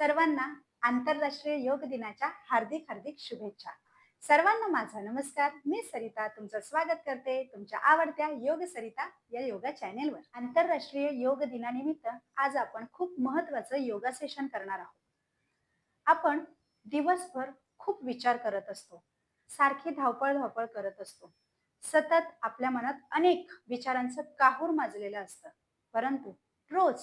सर्वांना आंतरराष्ट्रीय योग दिनाच्या हार्दिक हार्दिक शुभेच्छा. सर्वांना माझा नमस्कार. मी सरिता तुमचं स्वागत करते तुमच्या आवडत्या योग सरिता या योगा चॅनेलवर. आंतरराष्ट्रीय योग दिनानिमित्त आज आपण खूप महत्वाचं योगा सेशन करणार आहोत. आपण दिवसभर खूप विचार करत असतो. सारखी धावपळ धावपळ करत असतो. सतत आपल्या मनात अनेक विचारांचं काहूर माजलेलं असतं. परंतु रोज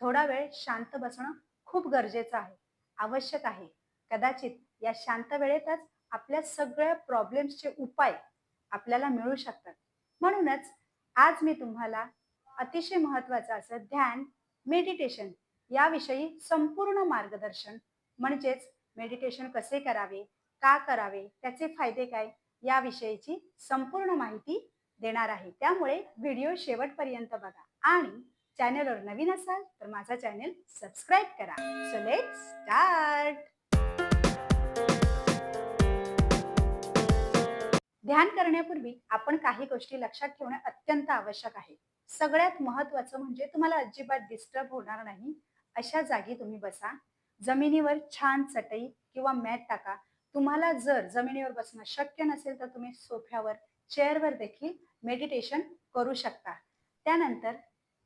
थोडा वेळ शांत बसणं खूप गरजेचं आहे आवश्यक आहे. कदाचित या शांत वेळेतच आपल्या सगळ्या प्रॉब्लेम्सचे उपाय आपल्याला मिळू शकतात. म्हणूनच आज मी तुम्हाला अतिशय महत्वाचं असं ध्यान मेडिटेशन याविषयी संपूर्ण मार्गदर्शन म्हणजेच मेडिटेशन कसे करावे का करावे त्याचे फायदे काय याविषयीची संपूर्ण माहिती देणार आहे. त्यामुळे व्हिडिओ शेवटपर्यंत बघा. आणि चॅनलवर नवीन असाल तर माझा चॅनल सबस्क्राईब करा. सो लेट स्टार्ट ध्यान करण्यापूर्वी आपण काही गोष्टी लक्षात ठेवणे अत्यंत आवश्यक आहे. सगळ्यात महत्वाचं म्हणजे तुम्हाला अजिबात डिस्टर्ब होणार नाही. अशा जागी तुम्ही बसा. जमिनीवर छान चटई किंवा मॅट टाका. तुम्हाला जर जमिनीवर बसणं शक्य नसेल तर तुम्ही सोफ्यावर चेअरवर देखील मेडिटेशन करू शकता. त्यानंतर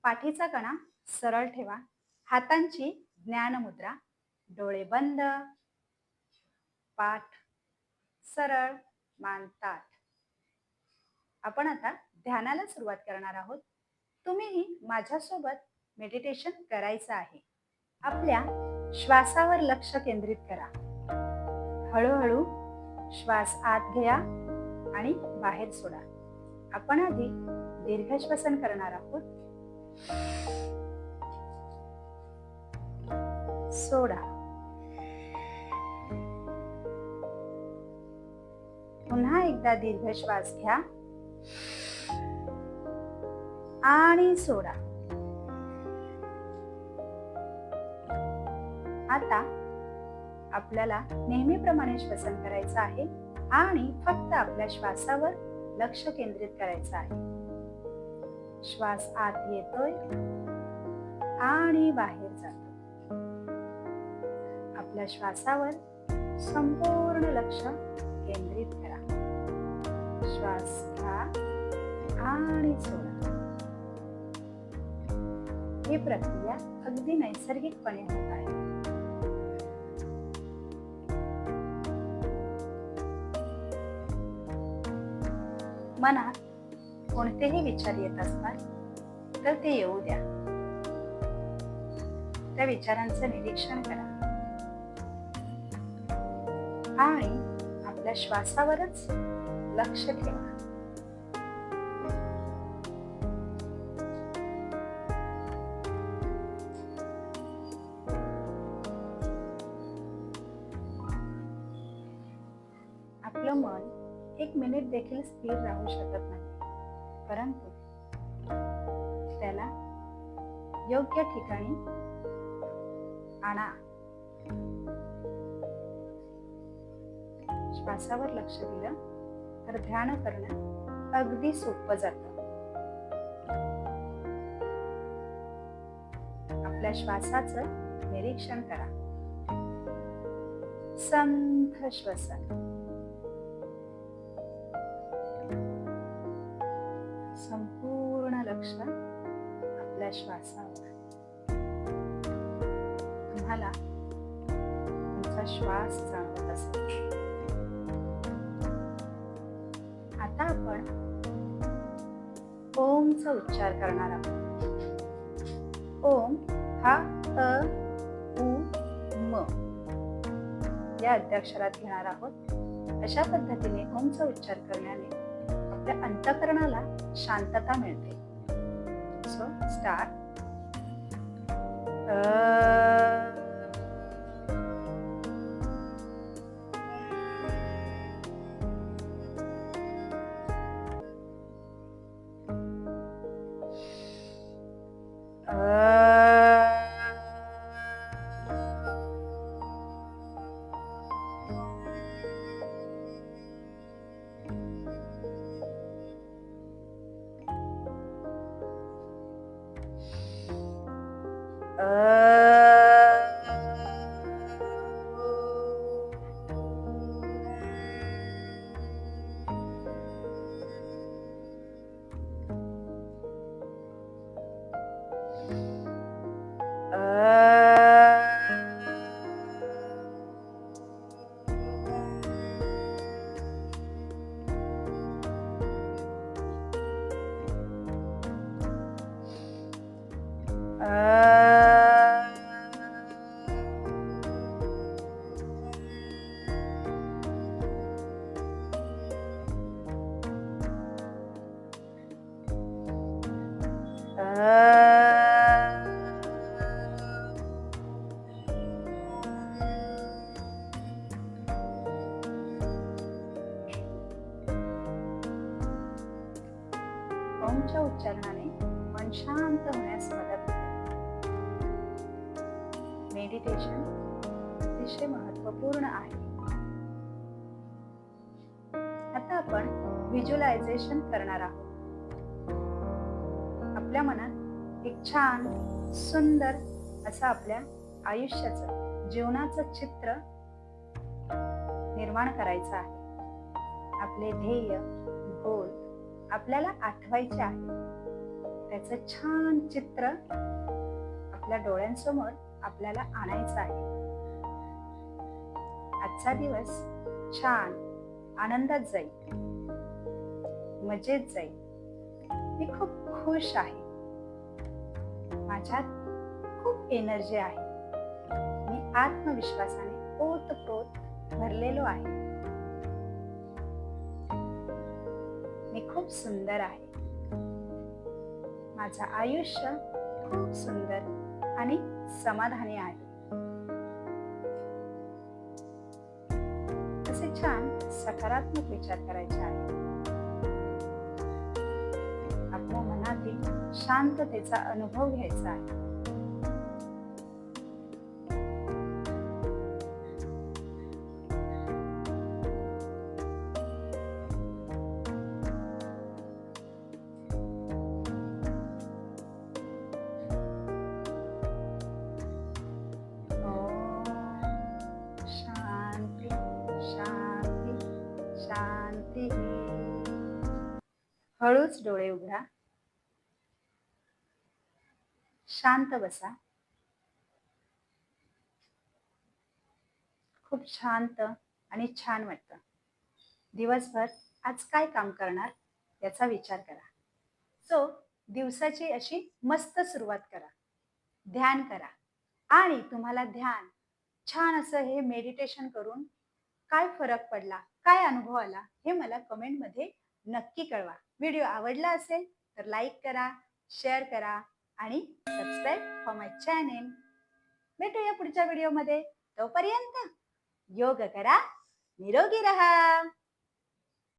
पाठीचा कणा सरळ ठेवा. हातांची ज्ञानमुद्रा डोळे बंद. पाठ. सरळ मान ताठ. आपण आता ध्यानाला सुरुवात करणार आहोत. तुम्हीही माझ्यासोबत मेडिटेशन करायचं आहे. आपल्या श्वासावर लक्ष केंद्रित करा. हळूहळू श्वास आत घ्या आणि बाहेर सोडा. आपण आधी दीर्घ श्वसन करणार आहोत. सोडा पुन्हा एकदा दीर्घ श्वास घ्या. आणि सोडा. आता आपल्याला नेहमीप्रमाणे श्वसन करायचं आहे आणि फक्त आपल्या श्वासावर लक्ष केंद्रित करायचं आहे. श्वास आत येतोय आणि बाहेर जातो आपल्या श्वासावर संपूर्ण लक्ष केंद्रित करा. श्वास घ्या आणि सोडा. ही प्रक्रिया अगदी नैसर्गिकपणे होत आहे. मनात कोणतेही विचार येत असणार तर ते येऊ द्या त्या विचारांचं निरीक्षण करा आणि आपल्या श्वासावरच लक्ष ठेवा आपलं मन एक मिनिट देखील स्थिर राहू शकत नाही परंतु त्याला योग्य ठिकाणी आणा. श्वासावर लक्ष दिलं तर ध्यान करणं अगदी सोपं जात. आपल्या श्वासाचं निरीक्षण करा. संथ श्वसन. आपल्या श्वासावर तुम्हाला तुमचा श्वास जाणवत असेल. आता आपण ओमचा उच्चार करणार आहोत. ओम हा अ उ म या अध्याक्षरात घेणार आहोत. अशा पद्धतीने ओमचा उच्चार करण्याने आपल्या अंतकरणाला शांतता मिळते. start. Uh, uh, Uh... uh ओमच्या उच्चारणाने मन शांत होण्यास मदत होते. मेडिटेशन अतिशय महत्त्वपूर्ण आहे. आता आपण व्हिज्युअलायझेशन करणार आहोत. आपल्या मनात एक छान सुंदर असं आपल्या आयुष्याचं जीवनाचं चित्र निर्माण करायचं आहे. आपले ध्येय गोल आपल्याला आठवायचे आहे. त्याचं छान चित्र आपल्या डोळ्यांसमोर आपल्याला आणायचं आहे. आजचा दिवस छान आनंदात जाईल. मजेत जाईल. मी खूप खुश आहे. माझ्यात खूप एनर्जी आहे. मी आत्मविश्वासाने ओतप्रोत भरलेलो आहे. खूप सुंदर आहे. माझं आयुष्य खूप सुंदर आणि समाधानी आहे. असे छान सकारात्मक विचार करायचे आहे आपल्या मनातील शांततेचा अनुभव घ्यायचा आहे. शांती. हळूच डोळे उघडा. शांत बसा. खूप शांत आणि छान वाटतं. दिवसभर आज काय काम करणार याचा विचार करा. सो दिवसाची अशी मस्त सुरुवात करा. ध्यान करा. आणि तुम्हाला ध्यान छान असं हे मेडिटेशन करून काय फरक पडला? काय अनुभव आला? हे मला कमेंटमध्ये नक्की कळवा. व्हिडिओ आवडला असेल तर लाईक करा शेअर करा आणि सबस्क्राईब फॉर माय चॅनेल भेटूया पुढच्या व्हिडिओमध्ये तोपर्यंत योग करा निरोगी रहा.